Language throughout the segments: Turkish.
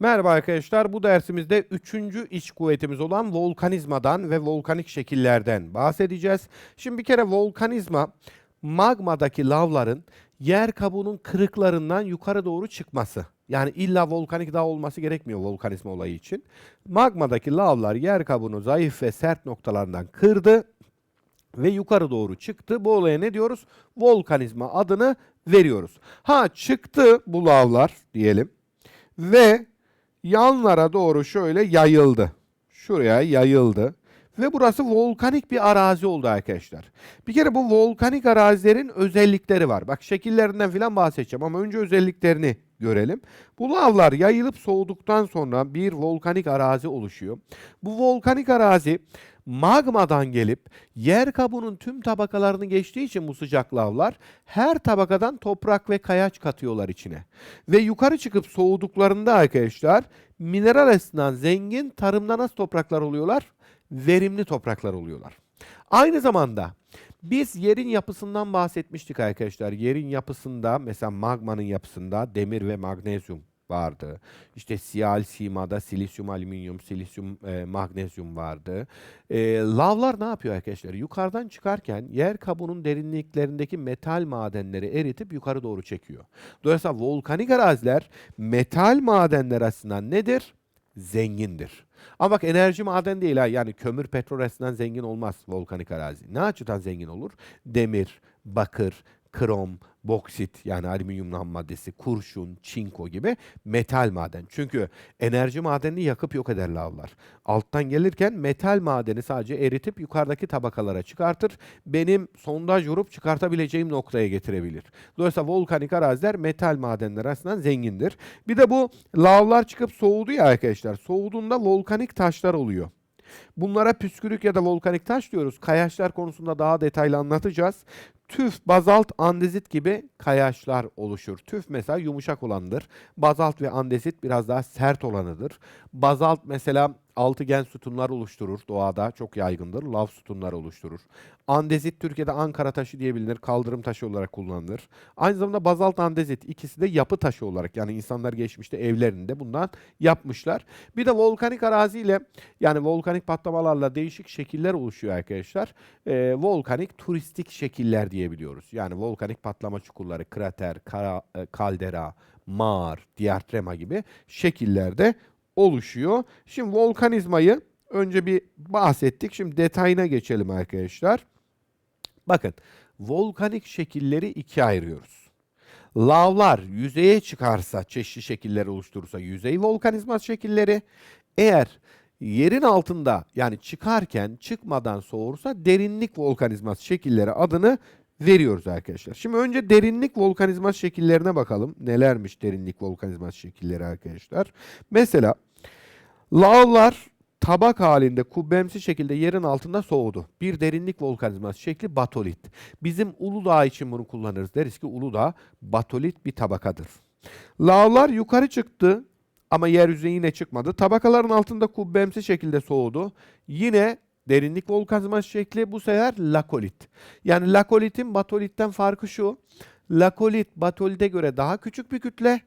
Merhaba arkadaşlar. Bu dersimizde üçüncü iç kuvvetimiz olan volkanizmadan ve volkanik şekillerden bahsedeceğiz. Şimdi bir kere volkanizma magmadaki lavların yer kabuğunun kırıklarından yukarı doğru çıkması. Yani illa volkanik dağ olması gerekmiyor volkanizma olayı için. Magmadaki lavlar yer kabuğunu zayıf ve sert noktalarından kırdı ve yukarı doğru çıktı. Bu olaya ne diyoruz? Volkanizma adını veriyoruz. Ha çıktı bu lavlar diyelim ve yanlara doğru şöyle yayıldı. Şuraya yayıldı. Ve burası volkanik bir arazi oldu arkadaşlar. Bir kere bu volkanik arazilerin özellikleri var. Bak şekillerinden falan bahsedeceğim ama önce özelliklerini görelim. Bu lavlar yayılıp soğuduktan sonra bir volkanik arazi oluşuyor. Bu volkanik arazi magmadan gelip yer kabuğunun tüm tabakalarını geçtiği için bu sıcak lavlar her tabakadan toprak ve kayaç katıyorlar içine. Ve yukarı çıkıp soğuduklarında arkadaşlar mineral açısından zengin tarımda nasıl topraklar oluyorlar? Verimli topraklar oluyorlar. Aynı zamanda biz yerin yapısından bahsetmiştik arkadaşlar. Yerin yapısında mesela magmanın yapısında demir ve magnezyum vardı. İşte siyal simada silisyum, alüminyum, silisyum, e, magnezyum vardı. E, lavlar ne yapıyor arkadaşlar? Yukarıdan çıkarken yer kabuğunun derinliklerindeki metal madenleri eritip yukarı doğru çekiyor. Dolayısıyla volkanik araziler metal madenler açısından nedir? Zengindir. Ama bak enerji maden değil ha. Yani kömür petrol açısından zengin olmaz volkanik arazi. Ne açıdan zengin olur? Demir, bakır, krom, boksit yani alüminyum ham maddesi, kurşun, çinko gibi metal maden. Çünkü enerji madenini yakıp yok eder lavlar. Alttan gelirken metal madeni sadece eritip yukarıdaki tabakalara çıkartır. Benim sondaj vurup çıkartabileceğim noktaya getirebilir. Dolayısıyla volkanik araziler metal madenler arasından zengindir. Bir de bu lavlar çıkıp soğudu ya arkadaşlar. Soğuduğunda volkanik taşlar oluyor. Bunlara püskürük ya da volkanik taş diyoruz. Kayaçlar konusunda daha detaylı anlatacağız. Tüf, bazalt, andezit gibi kayaçlar oluşur. Tüf mesela yumuşak olandır. Bazalt ve andezit biraz daha sert olanıdır. Bazalt mesela altıgen sütunlar oluşturur doğada çok yaygındır. Lav sütunlar oluşturur. Andezit Türkiye'de Ankara taşı diye bilinir. Kaldırım taşı olarak kullanılır. Aynı zamanda bazalt andezit ikisi de yapı taşı olarak yani insanlar geçmişte evlerinde bundan yapmışlar. Bir de volkanik araziyle yani volkanik patlamalarla değişik şekiller oluşuyor arkadaşlar. Ee, volkanik turistik şekiller diyebiliyoruz. Yani volkanik patlama çukurları, krater, kara, e, kaldera, mağar, diatrema gibi şekillerde oluşuyor. Şimdi volkanizmayı önce bir bahsettik. Şimdi detayına geçelim arkadaşlar. Bakın volkanik şekilleri ikiye ayırıyoruz. Lavlar yüzeye çıkarsa, çeşitli şekiller oluşturursa yüzey volkanizma şekilleri. Eğer yerin altında yani çıkarken çıkmadan soğursa derinlik volkanizması şekilleri adını veriyoruz arkadaşlar. Şimdi önce derinlik volkanizması şekillerine bakalım. Nelermiş derinlik volkanizması şekilleri arkadaşlar. Mesela lavlar tabak halinde kubbemsi şekilde yerin altında soğudu. Bir derinlik volkanizması şekli batolit. Bizim Uludağ için bunu kullanırız. Deriz ki Uludağ batolit bir tabakadır. Lavlar yukarı çıktı ama yeryüzüne yine çıkmadı. Tabakaların altında kubbemsi şekilde soğudu. Yine derinlik volkanizması şekli bu sefer lakolit. Yani lakolitin batolitten farkı şu. Lakolit batolite göre daha küçük bir kütle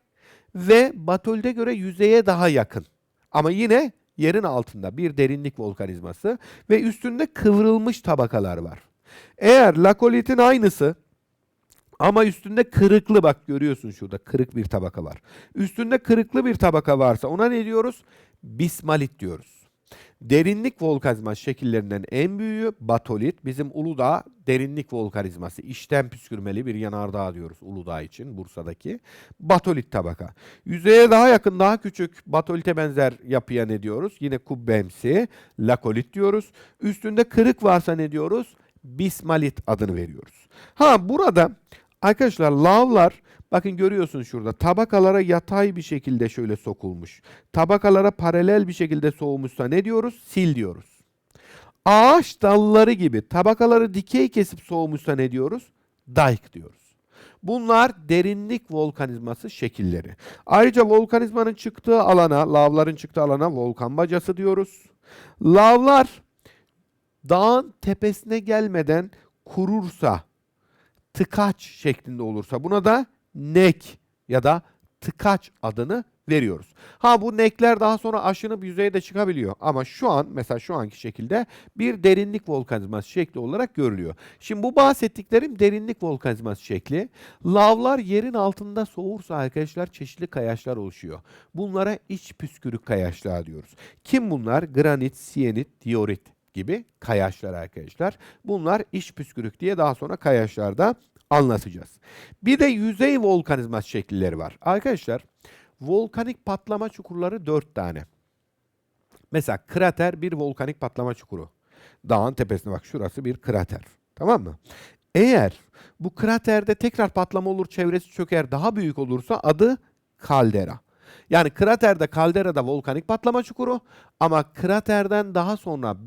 ve batolite göre yüzeye daha yakın. Ama yine yerin altında bir derinlik volkanizması ve üstünde kıvrılmış tabakalar var. Eğer lakolitin aynısı ama üstünde kırıklı bak görüyorsun şurada kırık bir tabaka var. Üstünde kırıklı bir tabaka varsa ona ne diyoruz? Bismalit diyoruz. Derinlik volkanizma şekillerinden en büyüğü batolit. Bizim Uludağ derinlik volkanizması. İşten püskürmeli bir yanardağ diyoruz Uludağ için Bursa'daki. Batolit tabaka. Yüzeye daha yakın daha küçük batolite benzer yapıya ne diyoruz? Yine kubbemsi lakolit diyoruz. Üstünde kırık varsa ne diyoruz? Bismalit adını veriyoruz. Ha burada arkadaşlar lavlar Bakın görüyorsunuz şurada tabakalara yatay bir şekilde şöyle sokulmuş. Tabakalara paralel bir şekilde soğumuşsa ne diyoruz? Sil diyoruz. Ağaç dalları gibi tabakaları dikey kesip soğumuşsa ne diyoruz? Dayk diyoruz. Bunlar derinlik volkanizması şekilleri. Ayrıca volkanizmanın çıktığı alana, lavların çıktığı alana volkan bacası diyoruz. Lavlar dağın tepesine gelmeden kurursa, tıkaç şeklinde olursa buna da nek ya da tıkaç adını veriyoruz. Ha bu nekler daha sonra aşınıp yüzeye de çıkabiliyor. Ama şu an mesela şu anki şekilde bir derinlik volkanizması şekli olarak görülüyor. Şimdi bu bahsettiklerim derinlik volkanizması şekli. Lavlar yerin altında soğursa arkadaşlar çeşitli kayaçlar oluşuyor. Bunlara iç püskürük kayaçlar diyoruz. Kim bunlar? Granit, siyenit, diorit gibi kayaçlar arkadaşlar. Bunlar iç püskürük diye daha sonra kayaçlarda anlatacağız. Bir de yüzey volkanizması şekilleri var. Arkadaşlar volkanik patlama çukurları 4 tane. Mesela krater bir volkanik patlama çukuru. Dağın tepesine bak şurası bir krater. Tamam mı? Eğer bu kraterde tekrar patlama olur, çevresi çöker, daha büyük olursa adı kaldera. Yani kraterde kalderada volkanik patlama çukuru ama kraterden daha sonra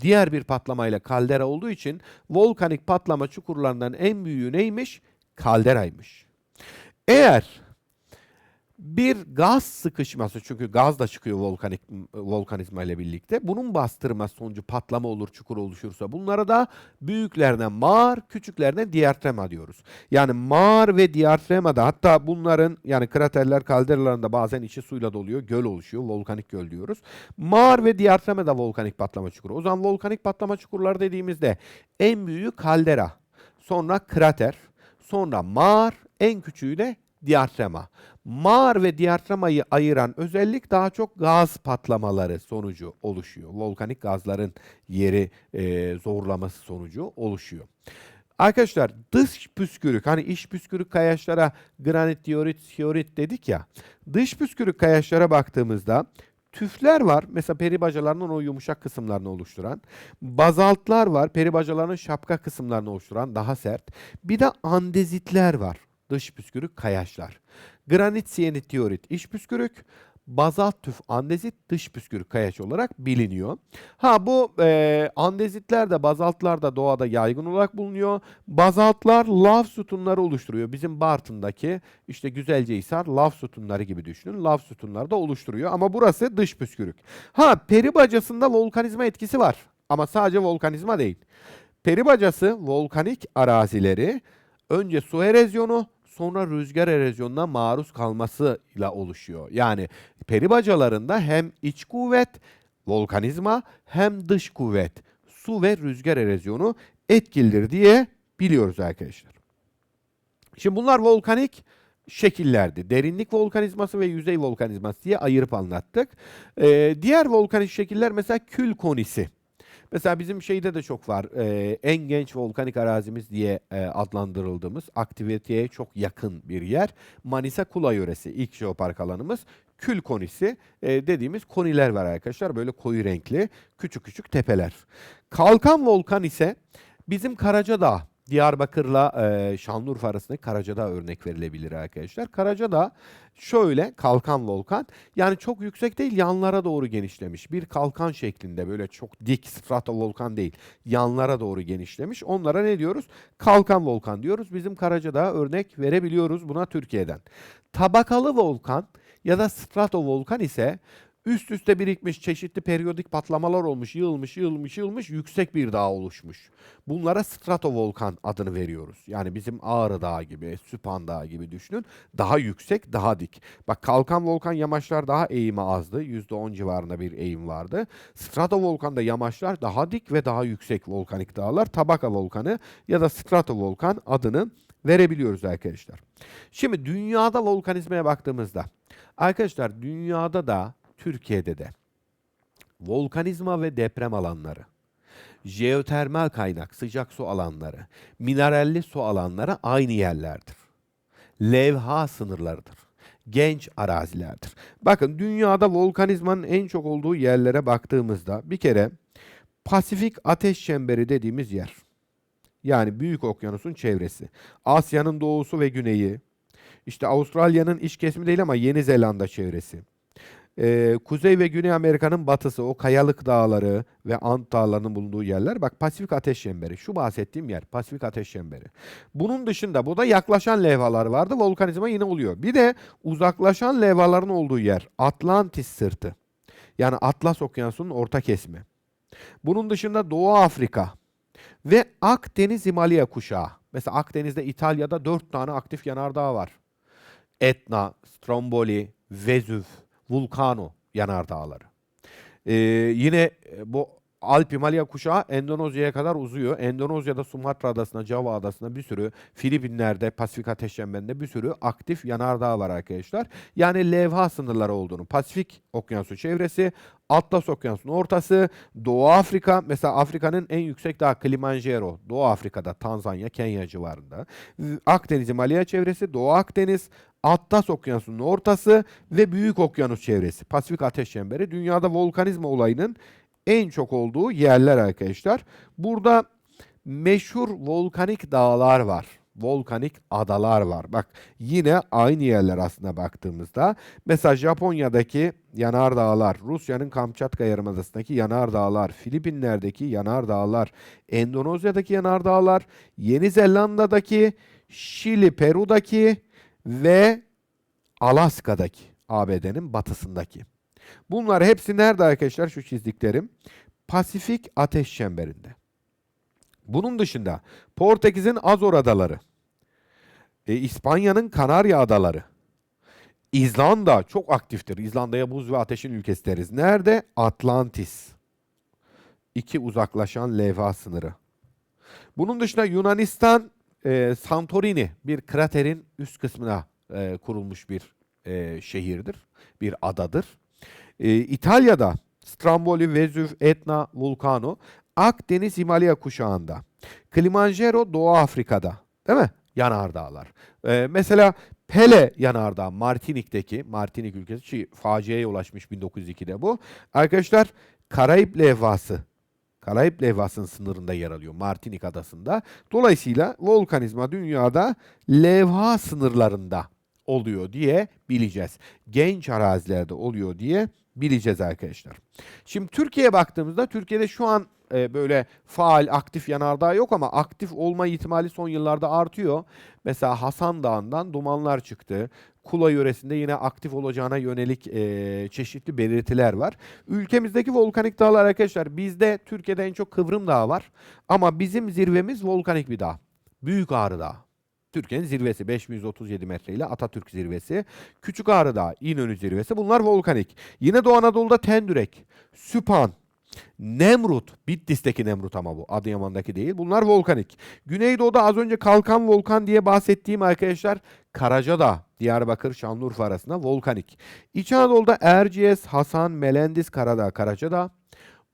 diğer bir patlamayla kaldera olduğu için volkanik patlama çukurlarından en büyüğü neymiş? Kalderaymış. Eğer bir gaz sıkışması çünkü gaz da çıkıyor volkanik volkanizma ile birlikte. Bunun bastırması sonucu patlama olur, çukur oluşursa bunlara da büyüklerine mağar, küçüklerine diatrema diyoruz. Yani mağar ve diatremada hatta bunların yani kraterler kalderalarında bazen içi suyla doluyor, göl oluşuyor. Volkanik göl diyoruz. Mağar ve diatrema da volkanik patlama çukuru. O zaman volkanik patlama çukurları dediğimizde en büyüğü kaldera, sonra krater, sonra mağar, en küçüğü de diatrema. Mağar ve diatremayı ayıran özellik daha çok gaz patlamaları sonucu oluşuyor. Volkanik gazların yeri e, zorlaması sonucu oluşuyor. Arkadaşlar dış püskürük hani iç püskürük kayaçlara granit, diorit, fiorit dedik ya. Dış püskürük kayaçlara baktığımızda tüfler var. Mesela peri bacalarının o yumuşak kısımlarını oluşturan. Bazaltlar var. Peri bacalarının şapka kısımlarını oluşturan daha sert. Bir de andezitler var. Dış püskürük kayaçlar. Granit, siyenit, diorit iç püskürük. Bazalt tüf andezit dış püskürük kayaç olarak biliniyor. Ha bu e, andezitler de bazaltlar da doğada yaygın olarak bulunuyor. Bazaltlar lav sütunları oluşturuyor. Bizim Bartın'daki işte Güzelcehisar lav sütunları gibi düşünün. Lav sütunları da oluşturuyor ama burası dış püskürük. Ha peri bacasında volkanizma etkisi var ama sadece volkanizma değil. Peri bacası volkanik arazileri önce su erozyonu sonra rüzgar erozyonuna maruz kalmasıyla oluşuyor. Yani peri bacalarında hem iç kuvvet, volkanizma hem dış kuvvet, su ve rüzgar erozyonu etkilidir diye biliyoruz arkadaşlar. Şimdi bunlar volkanik şekillerdi. Derinlik volkanizması ve yüzey volkanizması diye ayırıp anlattık. Ee, diğer volkanik şekiller mesela kül konisi. Mesela bizim şeyde de çok var. Ee, en genç volkanik arazimiz diye e, adlandırıldığımız aktiviteye çok yakın bir yer. Manisa Kula yöresi ilk jeopark alanımız. Kül konisi e, dediğimiz koniler var arkadaşlar. Böyle koyu renkli küçük küçük tepeler. Kalkan volkan ise bizim Karacadağ Diyarbakır'la e, Şanlıurfa arasında Karacadağ örnek verilebilir arkadaşlar. Karacadağ şöyle kalkan volkan yani çok yüksek değil yanlara doğru genişlemiş. Bir kalkan şeklinde böyle çok dik stratovolkan değil yanlara doğru genişlemiş. Onlara ne diyoruz? Kalkan volkan diyoruz. Bizim Karacadağ örnek verebiliyoruz buna Türkiye'den. Tabakalı volkan ya da stratovolkan ise Üst üste birikmiş çeşitli periyodik patlamalar olmuş, yığılmış, yığılmış, yığılmış, yüksek bir dağ oluşmuş. Bunlara stratovolkan adını veriyoruz. Yani bizim Ağrı Dağı gibi, Süphan Dağı gibi düşünün. Daha yüksek, daha dik. Bak kalkan volkan yamaçlar daha eğimi azdı. %10 civarında bir eğim vardı. Stratovolkanda yamaçlar daha dik ve daha yüksek volkanik dağlar. Tabaka volkanı ya da stratovolkan adını verebiliyoruz arkadaşlar. Şimdi dünyada volkanizmaya baktığımızda arkadaşlar dünyada da Türkiye'de de volkanizma ve deprem alanları, jeotermal kaynak sıcak su alanları, mineralli su alanları aynı yerlerdir. Levha sınırlarıdır. Genç arazilerdir. Bakın dünyada volkanizmanın en çok olduğu yerlere baktığımızda bir kere Pasifik Ateş Çemberi dediğimiz yer. Yani Büyük Okyanus'un çevresi. Asya'nın doğusu ve güneyi. İşte Avustralya'nın iç kesimi değil ama Yeni Zelanda çevresi. Ee, Kuzey ve Güney Amerika'nın batısı, o kayalık dağları ve Ant dağlarının bulunduğu yerler. Bak Pasifik Ateş Çemberi. Şu bahsettiğim yer Pasifik Ateş Çemberi. Bunun dışında bu da yaklaşan levhalar vardı. Volkanizma yine oluyor. Bir de uzaklaşan levhaların olduğu yer Atlantis sırtı. Yani Atlas Okyanusu'nun orta kesimi. Bunun dışında Doğu Afrika ve Akdeniz Himalaya kuşağı. Mesela Akdeniz'de İtalya'da dört tane aktif yanardağ var. Etna, Stromboli, Vezüv, Vulkano yanardağları. Ee, yine e, bu Alp Himalaya kuşağı Endonezya'ya kadar uzuyor. Endonezya'da Sumatra adasına, Java adasına bir sürü, Filipinler'de, Pasifik Ateş Çemberi'nde bir sürü aktif yanardağ var arkadaşlar. Yani levha sınırları olduğunu. Pasifik Okyanusu çevresi, Atlas Okyanusu'nun ortası, Doğu Afrika, mesela Afrika'nın en yüksek dağı Kilimanjaro, Doğu Afrika'da, Tanzanya, Kenya civarında. Akdeniz Himalaya çevresi, Doğu Akdeniz, Atlas Okyanusu'nun ortası ve Büyük Okyanus çevresi. Pasifik Ateş Çemberi dünyada volkanizma olayının en çok olduğu yerler arkadaşlar. Burada meşhur volkanik dağlar var. Volkanik adalar var. Bak yine aynı yerler aslında baktığımızda. Mesela Japonya'daki yanardağlar, Rusya'nın Kamçatka Yarımadası'ndaki yanardağlar, Filipinler'deki yanardağlar, Endonezya'daki yanardağlar, Yeni Zelanda'daki, Şili, Peru'daki ve Alaska'daki, ABD'nin batısındaki. Bunlar hepsi nerede arkadaşlar şu çizdiklerim? Pasifik ateş çemberinde. Bunun dışında Portekiz'in Azor adaları, e, İspanya'nın Kanarya adaları, İzlanda çok aktiftir. İzlanda'ya buz ve ateşin ülkesi deriz. Nerede? Atlantis. İki uzaklaşan levha sınırı. Bunun dışında Yunanistan e, Santorini bir kraterin üst kısmına e, kurulmuş bir e, şehirdir, bir adadır. E, İtalya'da Stromboli, Vezüv, Etna, Vulcano, Akdeniz Himalaya kuşağında. Kilimanjaro Doğu Afrika'da. Değil mi? Yanardağlar. E, mesela Pele yanardağı Martinik'teki, Martinik ülkesi ki faciaya ulaşmış 1902'de bu. Arkadaşlar Karayip levhası Karayip levhasının sınırında yer alıyor Martinik adasında. Dolayısıyla volkanizma dünyada levha sınırlarında oluyor diye bileceğiz. Genç arazilerde oluyor diye bileceğiz arkadaşlar. Şimdi Türkiye'ye baktığımızda Türkiye'de şu an e, böyle faal, aktif yanardağ yok ama aktif olma ihtimali son yıllarda artıyor. Mesela Hasan Dağı'ndan dumanlar çıktı. Kula yöresinde yine aktif olacağına yönelik e, çeşitli belirtiler var. Ülkemizdeki volkanik dağlar arkadaşlar bizde Türkiye'de en çok Kıvrım Dağı var. Ama bizim zirvemiz volkanik bir dağ. Büyük Ağrı Dağı. Türkiye'nin zirvesi 5137 metre ile Atatürk zirvesi. Küçük Ağrı Dağı, İnönü zirvesi bunlar volkanik. Yine Doğu Anadolu'da Tendürek, Süphan, Nemrut, Bitlis'teki Nemrut ama bu Adıyaman'daki değil. Bunlar volkanik. Güneydoğu'da az önce Kalkan Volkan diye bahsettiğim arkadaşlar Karacadağ, Diyarbakır, Şanlıurfa arasında volkanik. İç Anadolu'da Erciyes, Hasan, Melendiz, Karadağ, Karacadağ.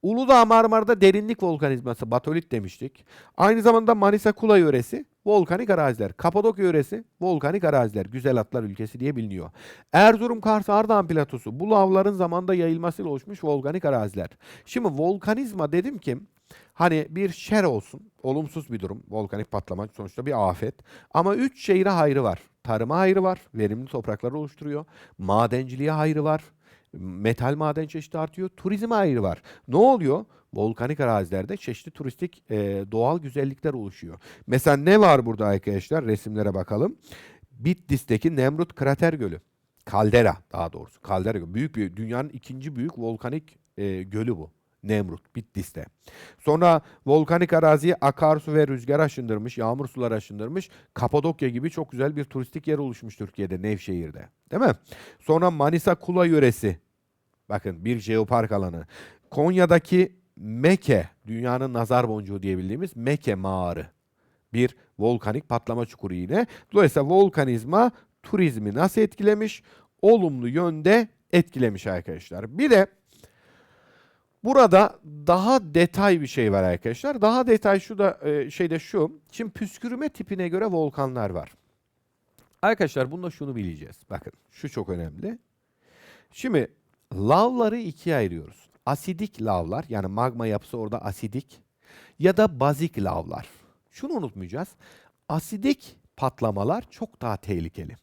Uludağ Marmara'da derinlik volkanizması, batolit demiştik. Aynı zamanda Manisa Kula yöresi volkanik araziler. Kapadokya yöresi volkanik araziler. Güzel atlar ülkesi diye biliniyor. Erzurum, Kars, Ardahan platosu bu lavların zamanda yayılmasıyla oluşmuş volkanik araziler. Şimdi volkanizma dedim ki hani bir şer olsun. Olumsuz bir durum. Volkanik patlama sonuçta bir afet. Ama üç şehire hayrı var. Tarıma hayrı var. Verimli toprakları oluşturuyor. Madenciliğe hayrı var. Metal maden çeşidi artıyor. Turizm ayrı var. Ne oluyor? Volkanik arazilerde çeşitli turistik e, doğal güzellikler oluşuyor. Mesela ne var burada arkadaşlar? Resimlere bakalım. Bitlis'teki Nemrut Krater Gölü. Kaldera daha doğrusu. Kaldera Gölü. Büyük bir dünyanın ikinci büyük volkanik e, gölü bu. Nemrut, Bitlis'te. Sonra volkanik araziye akarsu ve rüzgar aşındırmış, yağmur suları aşındırmış. Kapadokya gibi çok güzel bir turistik yer oluşmuş Türkiye'de, Nevşehir'de. Değil mi? Sonra Manisa Kula yöresi. Bakın bir jeopark alanı. Konya'daki Meke, dünyanın nazar boncuğu diyebildiğimiz Meke mağarı. Bir volkanik patlama çukuru yine. Dolayısıyla volkanizma turizmi nasıl etkilemiş? Olumlu yönde etkilemiş arkadaşlar. Bir de Burada daha detay bir şey var arkadaşlar. Daha detay şu da e, şey de şu. Şimdi püskürme tipine göre volkanlar var. Arkadaşlar bunda şunu bileceğiz. Bakın şu çok önemli. Şimdi lavları ikiye ayırıyoruz. Asidik lavlar yani magma yapısı orada asidik ya da bazik lavlar. Şunu unutmayacağız. Asidik patlamalar çok daha tehlikeli.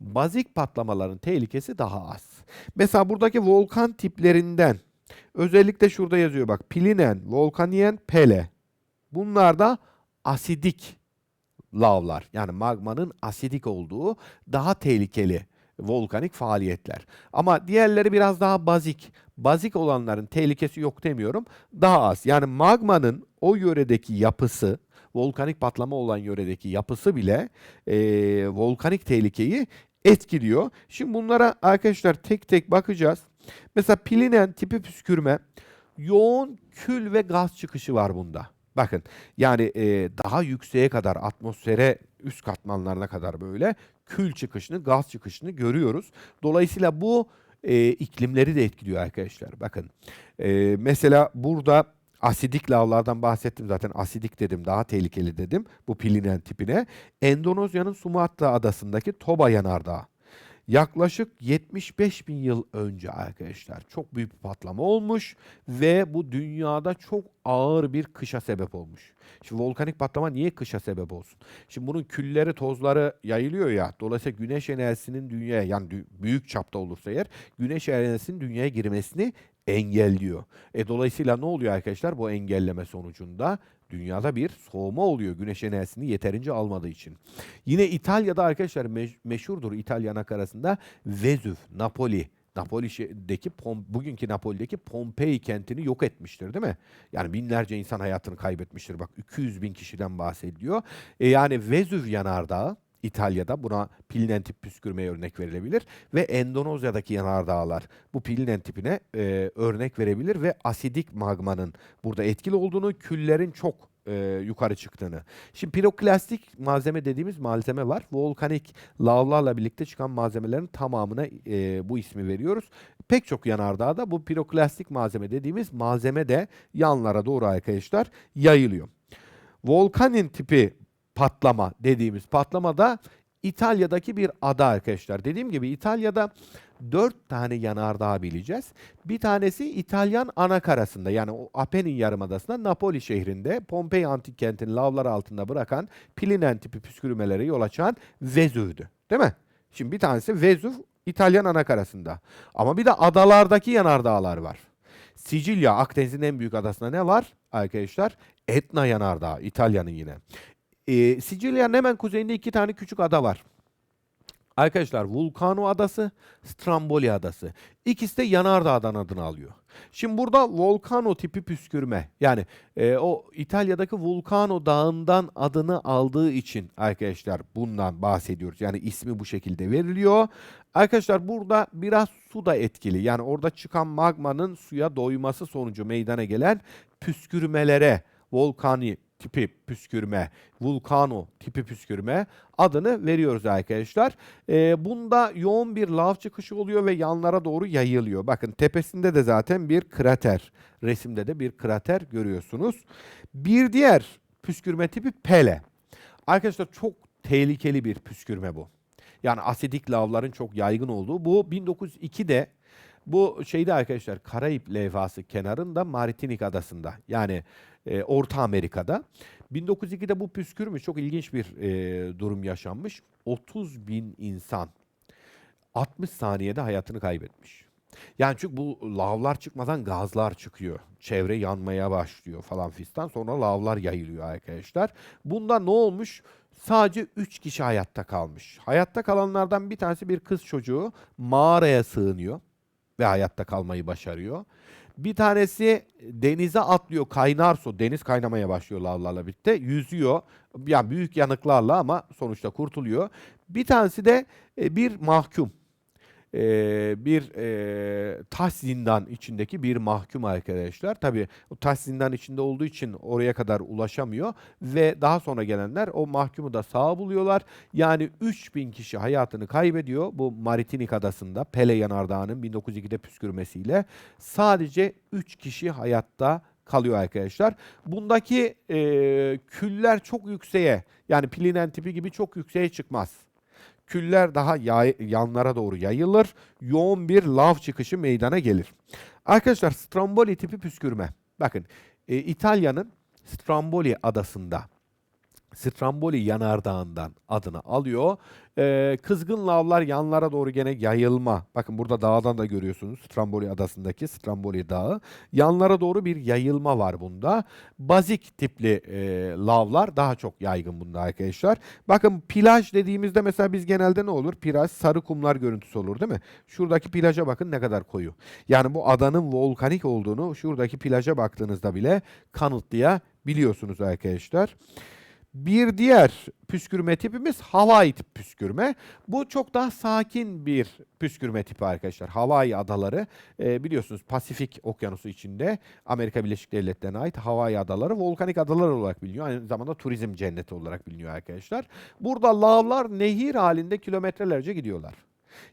Bazik patlamaların tehlikesi daha az. Mesela buradaki volkan tiplerinden Özellikle şurada yazıyor bak. Pilinen, volkaniyen, pele. Bunlar da asidik lavlar. Yani magmanın asidik olduğu daha tehlikeli volkanik faaliyetler. Ama diğerleri biraz daha bazik. Bazik olanların tehlikesi yok demiyorum. Daha az. Yani magmanın o yöredeki yapısı, volkanik patlama olan yöredeki yapısı bile e, volkanik tehlikeyi etkiliyor. Şimdi bunlara arkadaşlar tek tek bakacağız. Mesela pilinen tipi püskürme yoğun kül ve gaz çıkışı var bunda. Bakın yani e, daha yükseğe kadar atmosfere üst katmanlarına kadar böyle kül çıkışını, gaz çıkışını görüyoruz. Dolayısıyla bu e, iklimleri de etkiliyor arkadaşlar. Bakın e, mesela burada asidik lavlardan bahsettim zaten asidik dedim daha tehlikeli dedim bu pilinen tipine. Endonezya'nın Sumatra adasındaki Toba yanardağı. Yaklaşık 75 bin yıl önce arkadaşlar çok büyük bir patlama olmuş ve bu dünyada çok ağır bir kışa sebep olmuş. Şimdi volkanik patlama niye kışa sebep olsun? Şimdi bunun külleri, tozları yayılıyor ya. Dolayısıyla güneş enerjisinin dünyaya yani büyük çapta olursa eğer güneş enerjisinin dünyaya girmesini engelliyor. E dolayısıyla ne oluyor arkadaşlar? Bu engelleme sonucunda dünyada bir soğuma oluyor güneş enerjisini yeterince almadığı için. Yine İtalya'da arkadaşlar meş- meşhurdur İtalyan arasında Vezüv, Napoli. Napoli'deki bugünkü Napoli'deki Pompei kentini yok etmiştir değil mi? Yani binlerce insan hayatını kaybetmiştir. Bak 200 bin kişiden bahsediliyor. E yani Vezüv yanardağı İtalya'da buna pilinen tip püskürmeye örnek verilebilir ve Endonezya'daki yanardağlar bu pilinen tipine e, örnek verebilir ve asidik magmanın burada etkili olduğunu, küllerin çok e, yukarı çıktığını. Şimdi piroklastik malzeme dediğimiz malzeme var. Volkanik lavlarla birlikte çıkan malzemelerin tamamına e, bu ismi veriyoruz. Pek çok yanardağda bu piroklastik malzeme dediğimiz malzeme de yanlara doğru arkadaşlar yayılıyor. Volkanin tipi patlama dediğimiz patlamada İtalya'daki bir ada arkadaşlar. Dediğim gibi İtalya'da dört tane yanardağ bileceğiz. Bir tanesi İtalyan anakarasında yani o Apennin Yarımadası'nda Napoli şehrinde Pompei antik kentini lavlar altında bırakan Pilinen tipi püskürmelere yol açan Vezüv'dü. Değil mi? Şimdi bir tanesi Vezüv İtalyan anakarasında. Ama bir de adalardaki yanardağlar var. Sicilya, Akdeniz'in en büyük adasında ne var arkadaşlar? Etna yanardağı, İtalya'nın yine. Ee, Sicilya'nın hemen kuzeyinde iki tane küçük ada var. Arkadaşlar Vulcano Adası, Stromboli Adası. İkisi de yanardağdan adını alıyor. Şimdi burada volkano tipi püskürme yani e, o İtalya'daki Vulcano Dağı'ndan adını aldığı için arkadaşlar bundan bahsediyoruz. Yani ismi bu şekilde veriliyor. Arkadaşlar burada biraz su da etkili. Yani orada çıkan magmanın suya doyması sonucu meydana gelen püskürmelere volkani tipi püskürme, vulkano tipi püskürme adını veriyoruz arkadaşlar. Ee, bunda yoğun bir lav çıkışı oluyor ve yanlara doğru yayılıyor. Bakın tepesinde de zaten bir krater. Resimde de bir krater görüyorsunuz. Bir diğer püskürme tipi pele. Arkadaşlar çok tehlikeli bir püskürme bu. Yani asidik lavların çok yaygın olduğu. Bu 1902'de bu şeyde arkadaşlar Karayip levhası kenarında Martinik adasında yani e, Orta Amerika'da. 1902'de bu püskürmüş çok ilginç bir e, durum yaşanmış. 30 bin insan 60 saniyede hayatını kaybetmiş. Yani çünkü bu lavlar çıkmadan gazlar çıkıyor. Çevre yanmaya başlıyor falan fistan. Sonra lavlar yayılıyor arkadaşlar. Bunda ne olmuş? Sadece 3 kişi hayatta kalmış. Hayatta kalanlardan bir tanesi bir kız çocuğu mağaraya sığınıyor ve hayatta kalmayı başarıyor. Bir tanesi denize atlıyor kaynar su. Deniz kaynamaya başlıyor lavlarla birlikte. Yüzüyor. Yani büyük yanıklarla ama sonuçta kurtuluyor. Bir tanesi de e, bir mahkum. E, bir e, taş zindan içindeki bir mahkum arkadaşlar. Tabii o taş zindan içinde olduğu için oraya kadar ulaşamıyor. Ve daha sonra gelenler o mahkumu da sağ buluyorlar. Yani 3000 kişi hayatını kaybediyor bu Maritinik adasında Pele Yanardağı'nın 1902'de püskürmesiyle. Sadece 3 kişi hayatta kalıyor arkadaşlar. Bundaki e, küller çok yükseğe yani pilinen tipi gibi çok yükseğe çıkmaz. Küller daha yay- yanlara doğru yayılır. Yoğun bir lav çıkışı meydana gelir. Arkadaşlar Stromboli tipi püskürme. Bakın e, İtalya'nın Stromboli adasında Stromboli yanardağından adını alıyor. Ee, kızgın lavlar yanlara doğru gene yayılma. Bakın burada dağdan da görüyorsunuz Stromboli adasındaki Stromboli dağı. Yanlara doğru bir yayılma var bunda. Bazik tipli e, lavlar daha çok yaygın bunda arkadaşlar. Bakın plaj dediğimizde mesela biz genelde ne olur? Plaj sarı kumlar görüntüsü olur değil mi? Şuradaki plaja bakın ne kadar koyu. Yani bu adanın volkanik olduğunu şuradaki plaja baktığınızda bile kanıtlayabiliyorsunuz arkadaşlar. Bir diğer püskürme tipimiz Hawaii tip püskürme. Bu çok daha sakin bir püskürme tipi arkadaşlar. Hawaii adaları e, biliyorsunuz Pasifik okyanusu içinde Amerika Birleşik Devletleri'ne ait Hawaii adaları volkanik adalar olarak biliniyor. Aynı zamanda turizm cenneti olarak biliniyor arkadaşlar. Burada lavlar nehir halinde kilometrelerce gidiyorlar.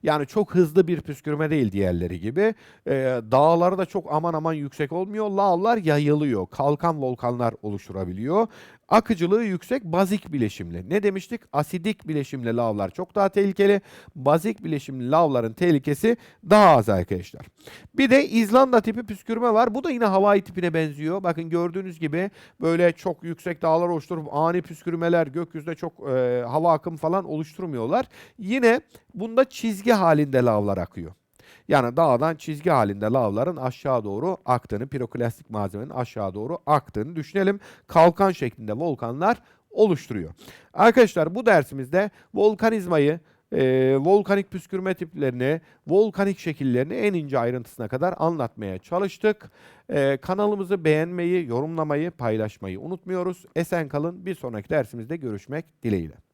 Yani çok hızlı bir püskürme değil diğerleri gibi. Ee, dağları da çok aman aman yüksek olmuyor. Lavlar yayılıyor. Kalkan volkanlar oluşturabiliyor. Akıcılığı yüksek bazik bileşimli. Ne demiştik? Asidik bileşimli lavlar çok daha tehlikeli. Bazik bileşimli lavların tehlikesi daha az arkadaşlar. Bir de İzlanda tipi püskürme var. Bu da yine Hawaii tipine benziyor. Bakın gördüğünüz gibi böyle çok yüksek dağlar oluşturup ani püskürmeler, gökyüzünde çok e, hava akım falan oluşturmuyorlar. Yine bunda çizgi halinde lavlar akıyor. Yani dağdan çizgi halinde lavların aşağı doğru aktığını, piroklastik malzemenin aşağı doğru aktığını düşünelim. Kalkan şeklinde volkanlar oluşturuyor. Arkadaşlar bu dersimizde volkanizmayı, e, volkanik püskürme tiplerini, volkanik şekillerini en ince ayrıntısına kadar anlatmaya çalıştık. E, kanalımızı beğenmeyi, yorumlamayı, paylaşmayı unutmuyoruz. Esen kalın. Bir sonraki dersimizde görüşmek dileğiyle.